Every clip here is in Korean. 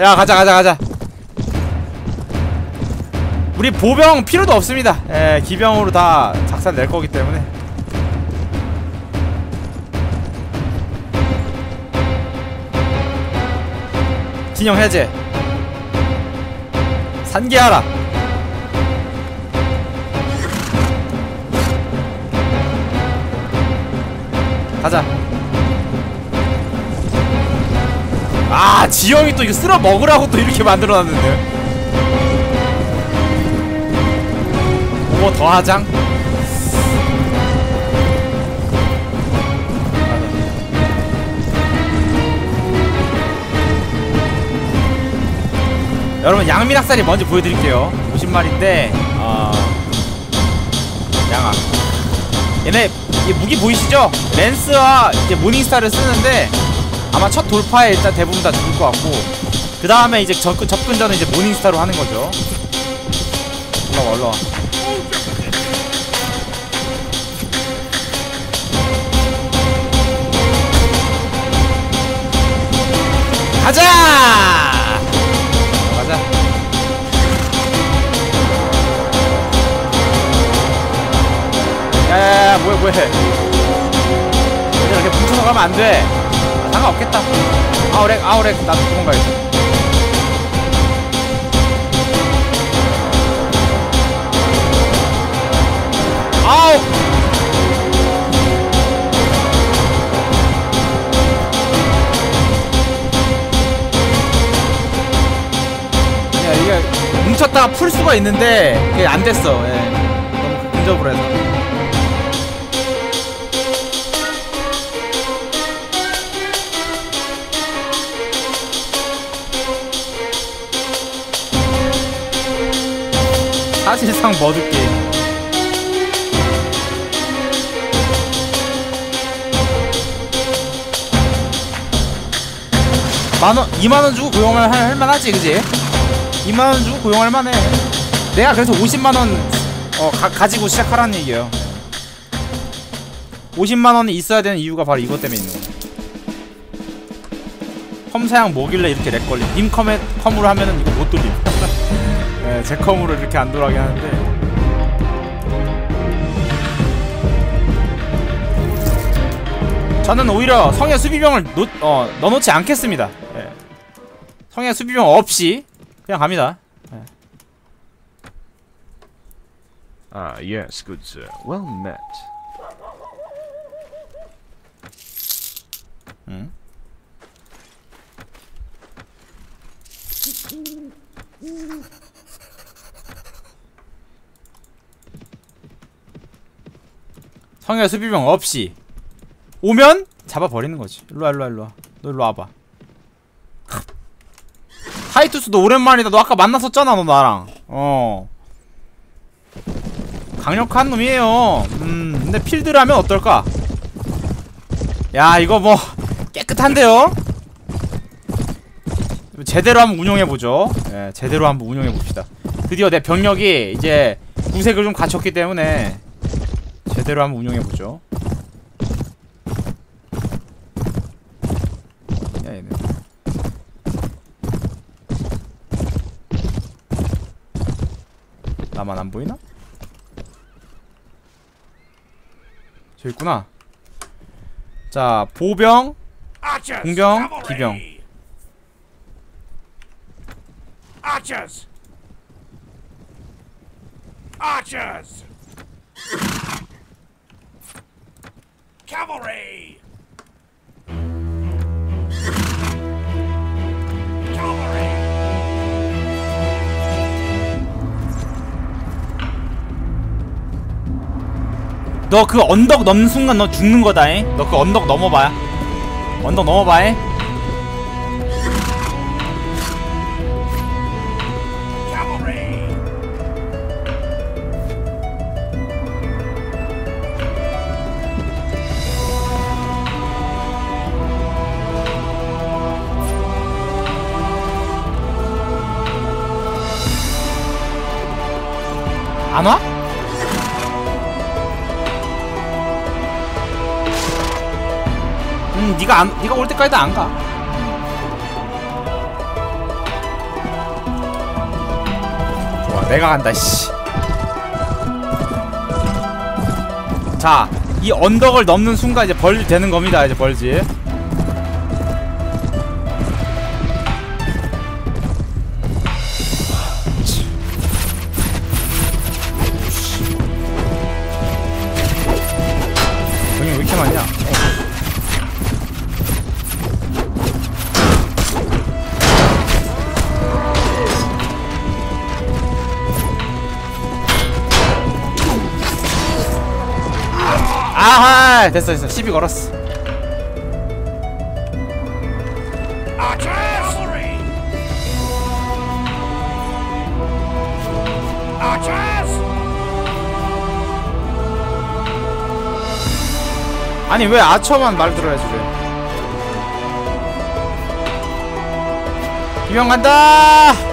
야 가자 가자 가자. 우리 보병 필요도 없습니다. 예 기병으로 다 작살 낼 거기 때문에. 진영 해제. 산계하라. 가자 아 지영이 또 이거 쓸어 먹으라고 또 이렇게 만들어놨는데. 오버 더하장 여러분 양미락살이 먼저 보여드릴게요. 50마리인데 어... 양아. 얘네 이 무기 보이시죠? 랜스와 이제 모닝스타를 쓰는데 아마 첫 돌파에 일단 대부분 다 죽을 것 같고 그 다음에 이제 접근, 접근전은 이제 모닝스타로 하는 거죠. 올라와 올라와. 가자! 가자. 야야야 뭐해 뭐해. 이렇게 뭉쳐서 가면 안돼 아, 상관없겠다. 아우렉 아우렉 나도 도망 가야지. 아우! 아니야 이게 뭉쳤다가 풀 수가 있는데 그게 안 됐어. 예. 너무 근접을 해서 사실상 머드게임 만원, 2만원 주고 고용할 할- 할만하지 그지? 2만원 주고 고용할 만해. 내가 그래서 50만원 어, 가, 가지고 시작하라는 얘기예요. 50만원이 있어야 되는 이유가 바로 이것 때문에 있는 거야. 컴 사양 뭐길래 이렇게 렉 걸림 님 컴에, 컴으로 하면은 이거 못 돌림 네, 제 컴으로 이렇게 안 돌아가게 하는데 저는 오히려 성의 수비병을 놓, 어, 넣어놓지 않겠습니다 예. 성의 수비병 없이 그냥 갑니다 Ah, yes, good sir. Well met. 성의 수비병 없이 오면 잡아버리는 거지. 일로와 일로와 일로와. 너 일로 와봐. 타이투스도 오랜만이다. 너 아까 만났었잖아 너 나랑. 어. 강력한 놈이에요. 음 근데 필드라면 어떨까? 야 이거 뭐 깨끗한데요? 제대로 한번 운영해보죠. 예, 제대로 한번 운영해봅시다. 드디어 내 병력이 이제 구색을 좀 갖췄기 때문에 제대로 한번 운영해보죠 나만 안 보이나? 저 있구나 자 보병! 공병! 기병! Archers! Cavalry! 너 그 언덕 넘는 순간 너 죽는 거다 잉 너 그 언덕 넘어봐 언덕 넘어봐 Cavalry! 안 와? 음, 네가 안, 네가 올 때까지 나안 가. 좋아, 내가 간다, 씨. 자, 이 언덕을 넘는 순간 이제 벌 되는 겁니다, 이제 벌지. 아하 됐어 됐어. 시비 걸었어! 아니 왜 아처만 말 들어야지 왜? 기명 간다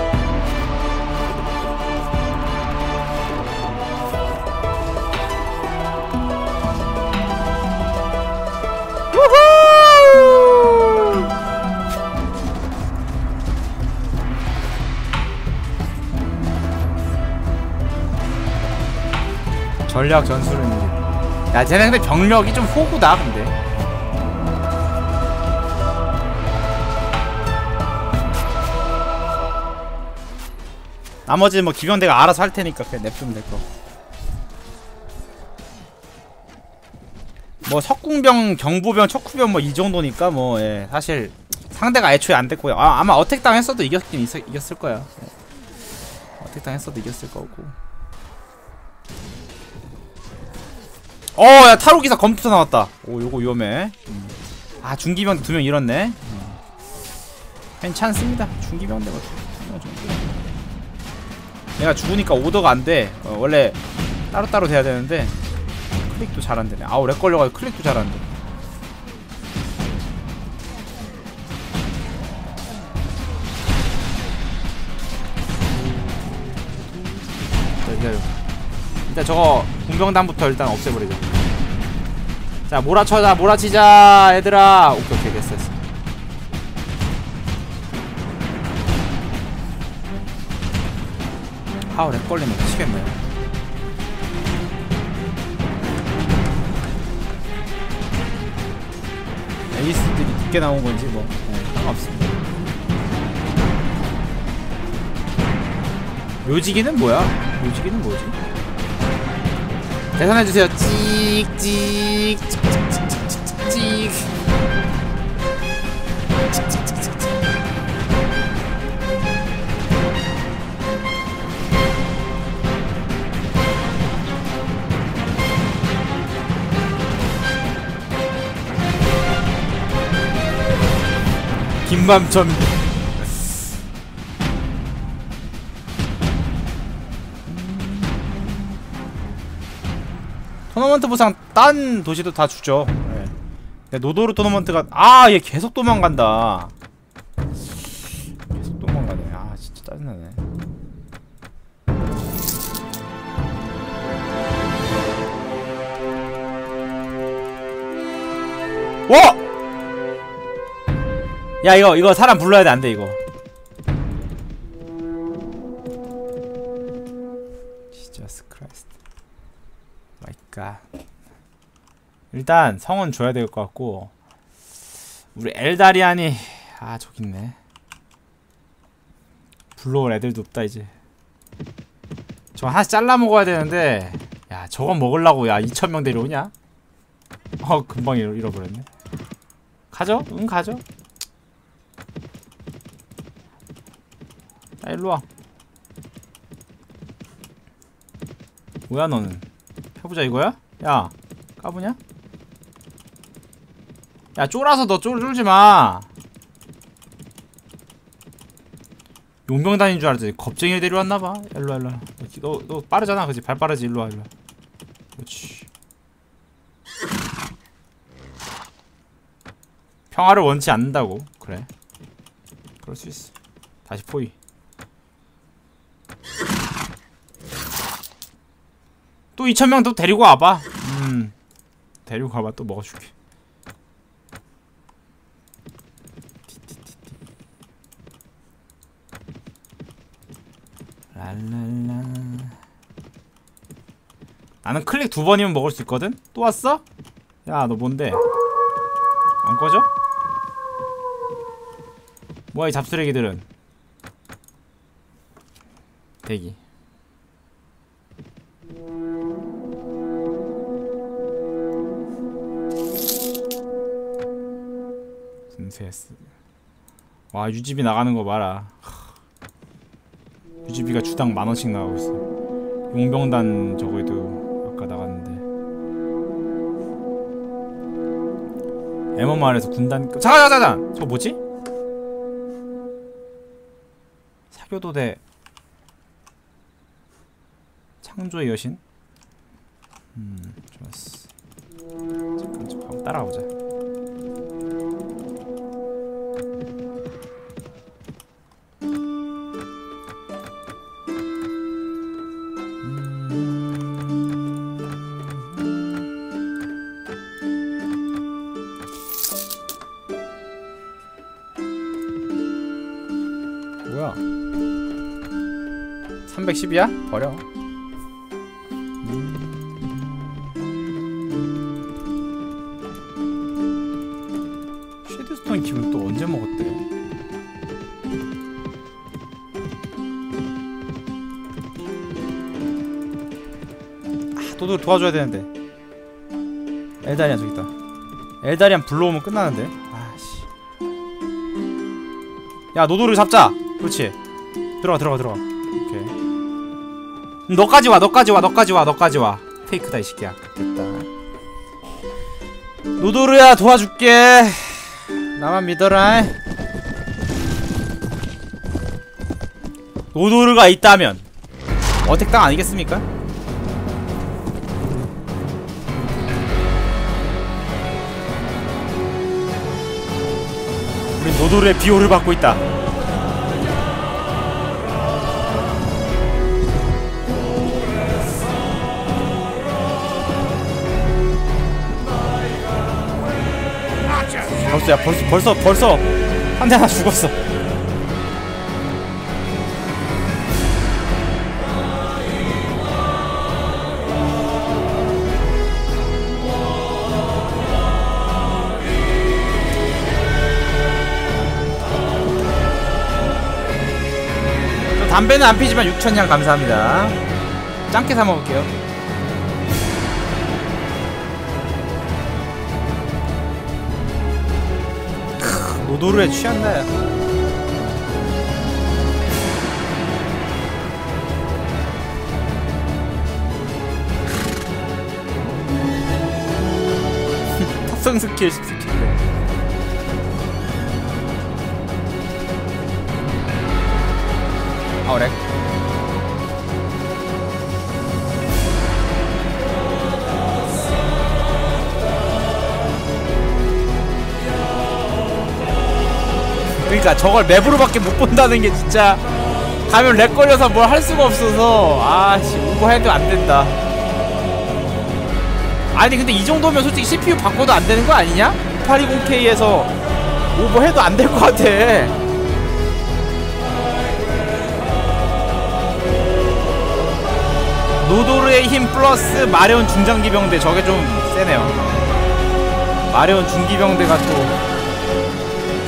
전략 전술은 야 쟤네 근데 병력이 좀 호구다 근데 나머지 뭐 기병대가 알아서 할 테니까 그냥 냅두면 될 거. 뭐 석궁병, 경부병, 척후병 뭐 이 정도니까 뭐 예, 사실 상대가 애초에 안 됐고요. 아, 아마 어택 당했어도 이겼긴 있, 이겼을 거야. 예. 어택 당했어도 이겼을 거고. 어, 야 타로 기사 검투사 나왔다. 오, 요거 위험해. 음. 아, 중기병 두 명 잃었네. 음. 괜찮습니다. 중기병 내가 죽으니까 오더가 안 돼. 어, 원래 따로따로 돼야 되는데 클릭도 잘 안 되네. 아우 렉 걸려가지고 클릭도 잘 안 돼. 자, 기다려. 일단 저거 공병단부터 일단 없애버리자. 자 몰아쳐자 몰아치자 얘들아. 오케이 오케이 됐어 됐어. 아우 렉 걸리면 미치겠네 에이스들이 늦게 나온 건지 뭐 네, 상관없습니다 묘지기는 뭐야? 묘지기는 뭐지? 계산해주세요. 찍찍 찍찍찍찍찍 김밤천 보상 딴 도시도 다 주죠. 네. 근데 노도르 토너먼트가 아 얘 계속 도망간다. 계속 도망가네. 아 진짜 짜증나네. 와! 야 이거 이거 사람 불러야 돼 안 돼 이거 일단 성은 줘야 될 것 같고 우리 엘다리안이 아 저기 있네 불러올 애들도 없다 이제 저 하나씩 잘라 먹어야 되는데 야 저건 먹으려고 야 2천명 데려오냐? 어 금방 잃어, 잃어버렸네 가죠? 응 가죠? 야 일로와 뭐야 너는 해보자 이거야? 야 까부냐? 야 쫄아서 너 쫄, 쫄지마. 용병단인 줄 알았더니 겁쟁이를 데려왔나봐. 일로와 일로와. 너, 너 빠르잖아 그지? 발 빠르지? 일로와 일로와. 그렇지. 평화를 원치 않는다고. 그래. 그럴 수 있어. 다시 포위. 또 2천명 또 데리고 와봐. 음. 데리고 가봐. 또 먹어줄게 랄랄라 나는 클릭 두 번이면 먹을 수 있거든? 또 왔어? 야 너 뭔데? 안 꺼져? 뭐야 이 잡쓰레기들은 대기 분쇄스 와 유지비 나가는 거 봐라 유지비가 주당 만원씩 나가고 있어 용병단 저거에도 아까 나갔는데. MMR에서 군단 잠깐 저거 뭐지? 사교도대 창조의 여신? 음 좋았어. 잠깐 좀 한번 따라가보자 310이야? 버려. 쉐드스톤 기분 또 언제 먹었대? 아, 또도 도와줘야 되는데. 엘다리안 저기 있다. 엘다리안 불러오면 끝나는데. 아씨. 야 노도를 잡자. 그렇지. 들어가 들어가 들어가 너까지 와 너까지 와 너까지 와 너까지 와. 페이크다 이 새끼야. 됐다. 노도르야 도와줄게. 나만 믿어라. 노도르가 있다면 어택당 아니겠습니까? 우리 노도르의 비호를 받고 있다 벌써 야 벌써 벌써 벌써 한 대 하나 죽었어. 저 담배는 안 피지만 6천냥 감사합니다. 짱게 사 먹을게요. 노도르에 취한다 야. 탑승 스킬 스킬 아 그래 그러니까 저걸 맵으로밖에 못 본다는 게 진짜 가면 렉 걸려서 뭘 할 수가 없어서 아씨 오버해도 안 된다. 아니 근데 이 정도면 솔직히 CPU 바꿔도 안 되는 거 아니냐? 820K에서 오버해도 안 될 것 같아. 노도르의 힘 플러스 마레온 중장기병대 저게 좀 세네요. 마레온 중기병대가 또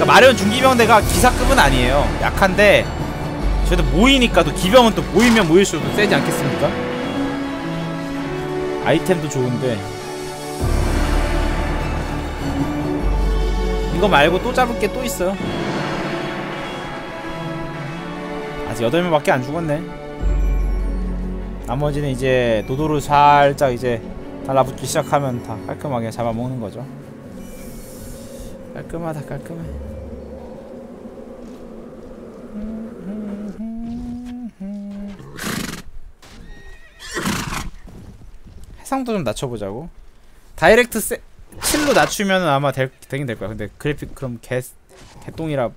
그러니까 마련 중기병대가 기사급은 아니에요. 약한데 저도 모이니까 또 기병은 또 모이면 모일수록 또 세지 않겠습니까? 아이템도 좋은데 이거 말고 또 잡을 게 또 있어요. 아직 8명밖에 안 죽었네. 나머지는 이제 노도를 살짝 이제 달라붙기 시작하면 다 깔끔하게 잡아먹는 거죠. 깔끔하다 깔끔해. 해상도 좀 낮춰보자고. 다이렉트 세 7로 낮추면 아마 될, 되긴 될 거야. 근데 그래픽 그럼 개 개똥이라.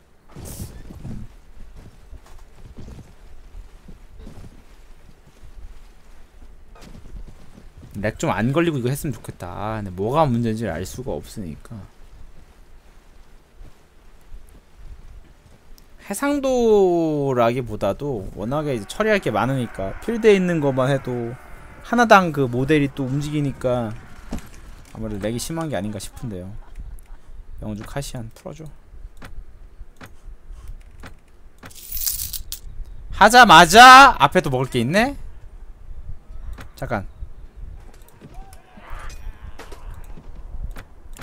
렉 좀 안 걸리고 이거 했으면 좋겠다. 아, 근데 뭐가 문제인지 알 수가 없으니까. 해상도라기보다도 워낙에 이제 처리할 게 많으니까 필드에 있는 것만 해도 하나당 그 모델이 또 움직이니까 아무래도 렉이 심한 게 아닌가 싶은데요. 영주 카시안 풀어줘. 하자마자 앞에 또 먹을 게 있네? 잠깐.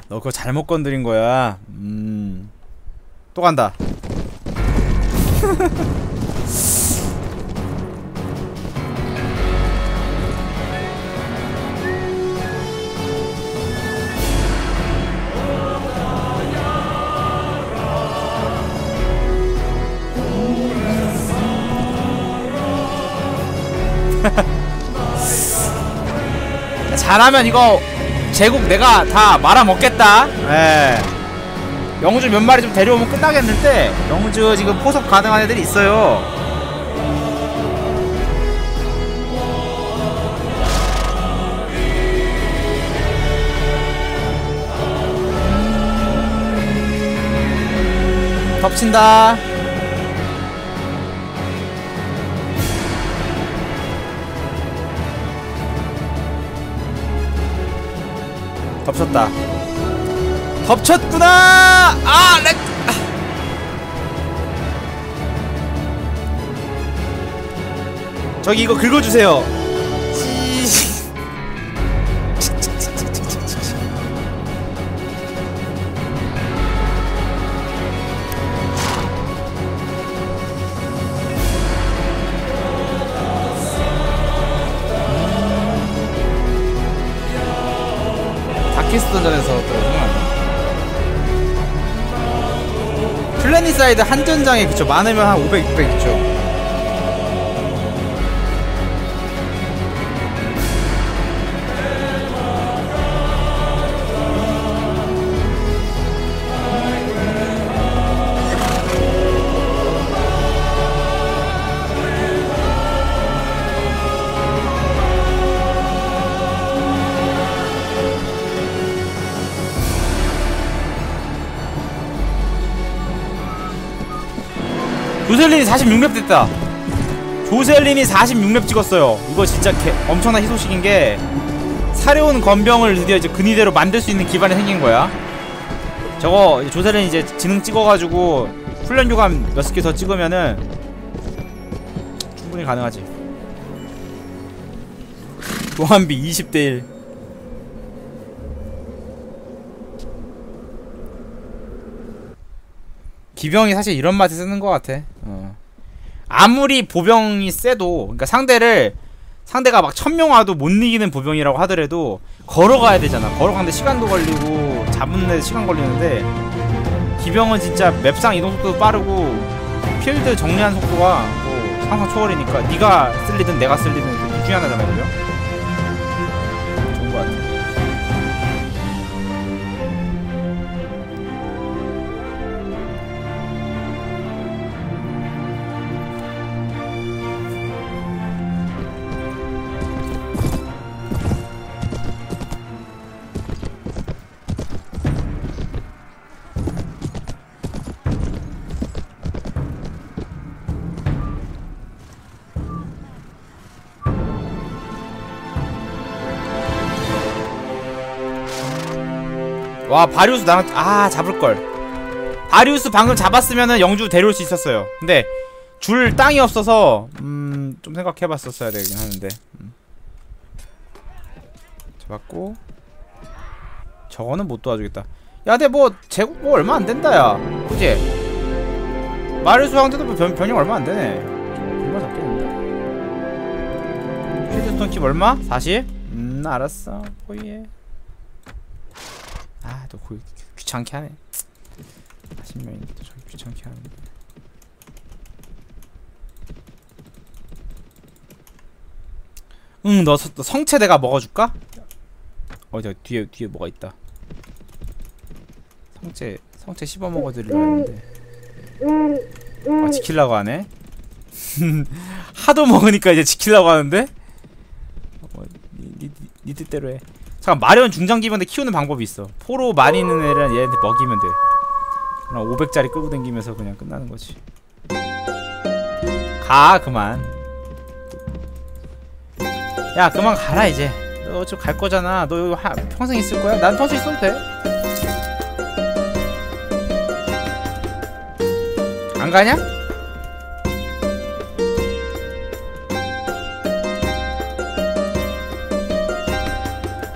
너 그거 잘못 건드린 거야. 음. 또 간다. 잘하면 이거 제국 내가 다 말아 먹겠다. 예. 영주 몇 마리 좀 데려오면 끝나겠는데 영주 지금 포섭 가능한 애들이 있어요. 덮친다. 덮쳤다. 덮쳤구나! 아, 렉! 아. 저기 이거 긁어주세요. 생각나. 플래닛사이드 한 전장에 그쵸 많으면 한 500, 600 있죠. 조셀린이 46렙 됐다. 조셀린이 46렙 찍었어요. 이거 진짜 개, 엄청난 희소식인 게 사려온 건병을 드디어 이제 근위대로 만들 수 있는 기반이 생긴 거야. 저거 조셀린 이제 지능 찍어가지고 훈련 교감 몇개더 찍으면은 충분히 가능하지. 교환비 20대 1. 기병이 사실 이런 맛에 쓰는 것 같아. 어. 아무리 보병이 세도, 그러니까 상대를 상대가 막 천명 와도 못 이기는 보병이라고 하더라도 걸어가야 되잖아. 걸어가는데 시간도 걸리고 잡는 데 시간 걸리는데 기병은 진짜 맵상 이동 속도도 빠르고 필드 정리하는 속도가 뭐 항상 초월이니까 네가 쓸리든 내가 쓸리든 그둘 중에 하나잖아, 그죠? 와 바리우스 나랑 아 잡을걸. 바리우스 방금 잡았으면은 영주 데려올 수 있었어요. 근데 줄 땅이 없어서 음 좀 생각해봤었어야 되긴 하는데. 음. 잡았고. 저거는 못 도와주겠다. 야 근데 뭐 제국 뭐 얼마 안 된다 야. 그지? 마리우스 황제도 뭐 변, 변형 얼마 안 되네. 얼마 잡겠는데? 퀴즈스톤 킵 얼마? 40? 음 알았어. 호이해 아, 너 거기 귀찮게 하네. 40명인데 또 저기 귀찮게 하는데. 응, 너, 성체 내가 먹어줄까? 어, 저 뒤에 뒤에 뭐가 있다. 성체 성체 씹어 먹어드리려 했는데. 아, 지킬라고 하네. 하도 먹으니까 이제 지킬라고 하는데. 어, 니, 니, 니, 니 뜻대로 해. 잠깐 마련 중장기병대 키우는 방법이 있어. 포로 많이 있는 애를 얘한테 먹이면 돼. 그럼 500짜리 끌고 다니면서 그냥 끝나는 거지. 가 그만. 야 그만 가라 이제. 너 좀 갈 거잖아. 너 하, 평생 있을 거야? 난 평생 있어도 돼. 안 가냐?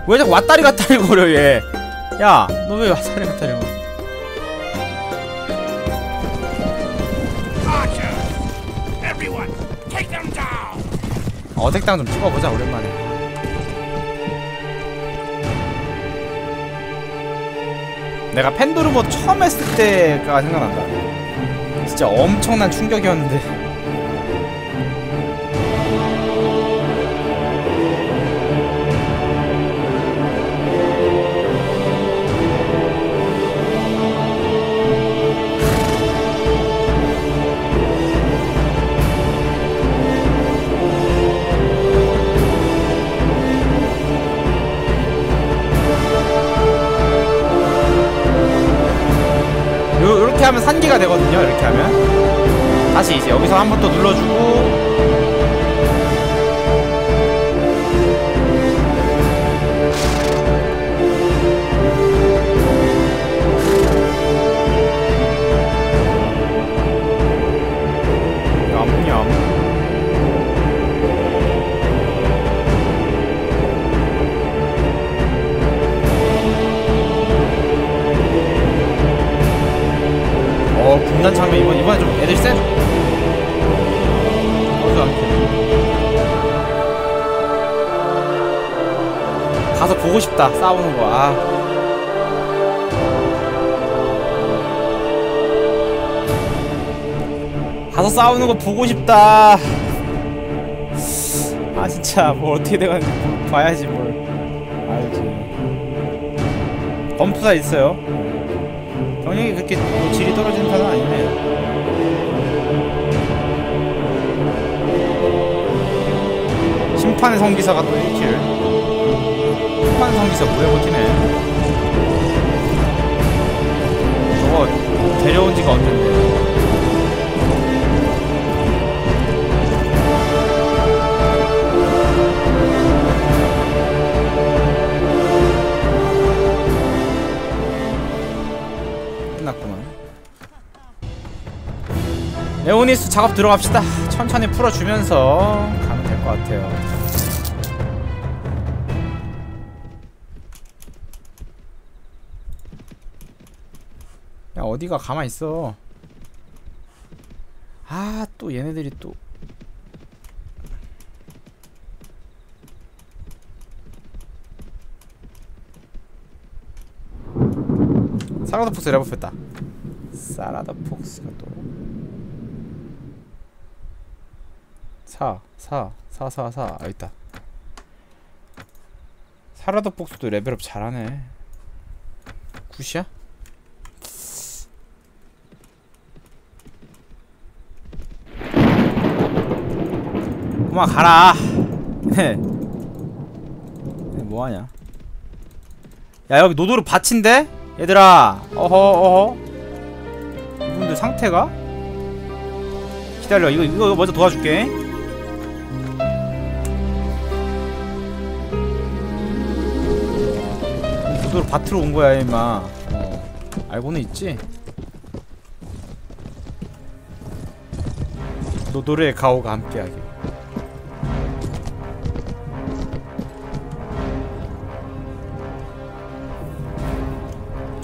왜 자꾸 왔다리 갔다리 거려 얘? 야, 너 왜 왔다리 갔다리 down! 어택당 좀 찍어보자 오랜만에. 내가 펜도르모 처음 했을 때가 생각난다. 진짜 엄청난 충격이었는데 요, 요렇게 하면 산기가 되거든요 이렇게 하면. 다시 이제 여기서 한번또 눌러주고 보고 싶다 싸우는 거. 아. 가서 싸우는 거 보고 싶다. 아 진짜 뭐 어떻게 돼가는지 봐야지 뭘. 알지. 범프사 있어요. 경력이 그렇게 뭐 질이 떨어지는 편은 아니네. 심판의 성기사가 또 1킬. 성기사 오래 버티네. 저거 데려온 지가 언젠데. 레오니스 작업 들어갑시다. 천천히 풀어주면서 가면 될 것 같아요. 어디가 가만 있어. 아 또 얘네들이 또. 사라다 폭스 레버했다. 사라다 폭스가 또. 4, 4, 4, 4, 4. 아, 있다. 사라다 폭스도 레벨업 잘하네. 굿이야? 그만 가라. 네. 네, 뭐하냐? 야 여기 노도르 밭인데? 얘들아 어허 어허 이분들 상태가? 기다려 이거 이거 먼저 도와줄게 노도르 밭으로 온 거야 임마 어 알고는 있지? 노도르의 가오가 함께하길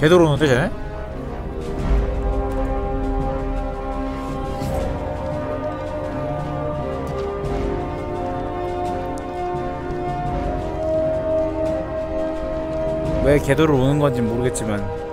개돌 오는데 쟤네? 왜 개돌을 오는 건지 모르겠지만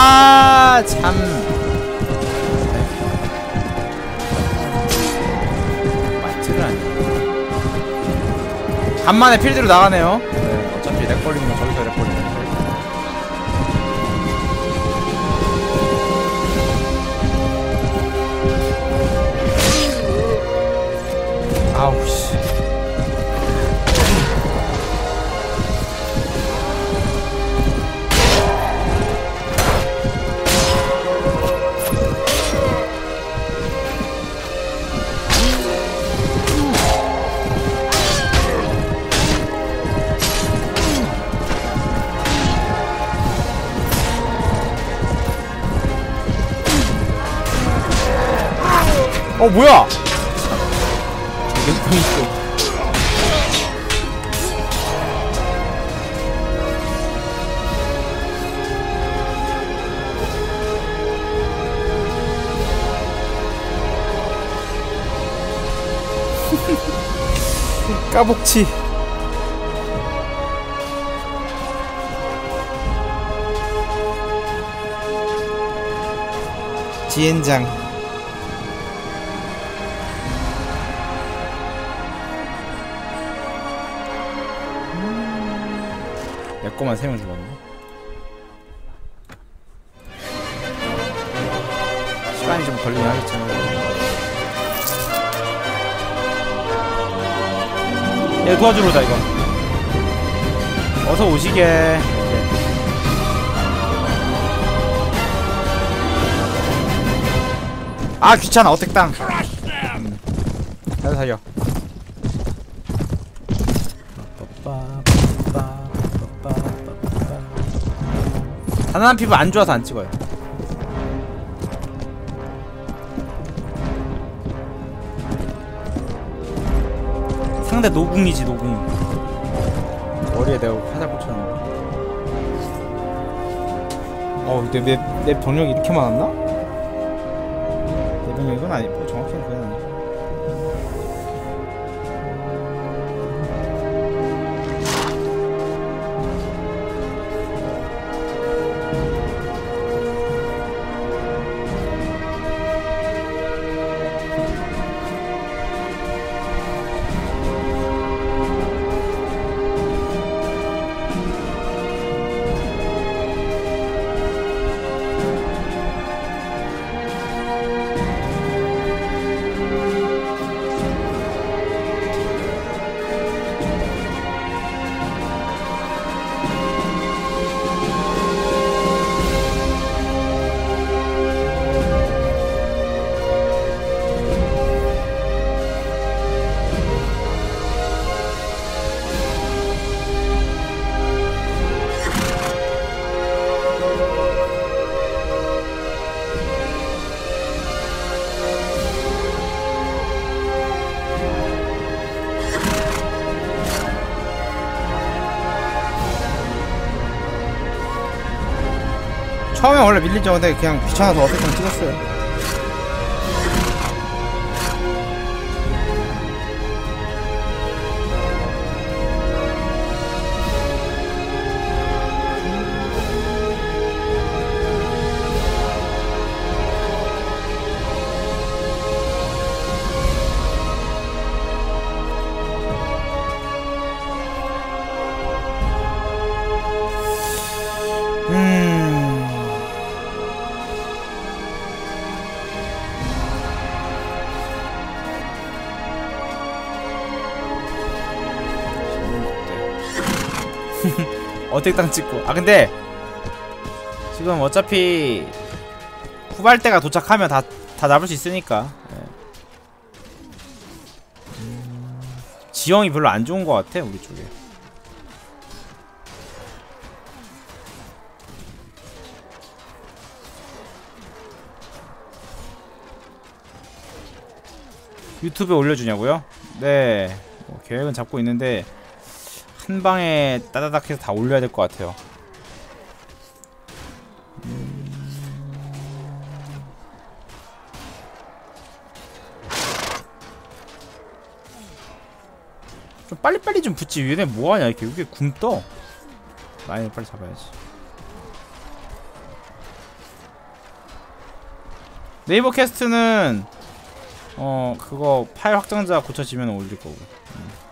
아, 참. 맞지를 않네. 간만에 필드로 나가네요. 어 뭐야? 몇 있어? 까복치 지엔장 내 거만 세명 죽었네 시간이 좀 걸리긴 하겠지만. 얘 도와주러 다 이거 어서 오시게. 아 귀찮아. 어택당. Crush them! 살려 가난한 피부 안 좋아서 안 찍어요. 상대 노궁이지 노궁. 머리에 내가 화살 꽂혔는데. 어 내, 내, 내 병력이 이렇게 많았나? 내 병력은 아니고 처음에 원래 밀리죠. 근데 그냥 귀찮아서 어떻게든 찍었어요 어택당 찍고 아 근데 지금 어차피 후발대가 도착하면 다, 다 잡을 수 있으니까 예. 음, 지형이 별로 안 좋은 것 같아 우리 쪽에 유튜브에 올려주냐고요? 네 뭐 계획은 잡고 있는데 한 방에 따다닥 해서 다 올려야 될 것 같아요. 좀 빨리빨리 좀 붙지. 얘네 뭐하냐 이렇게. 이게 굼떠. 라인을 빨리 잡아야지. 네이버 캐스트는 어 그거 파일 확장자 고쳐지면 올릴 거고. 음.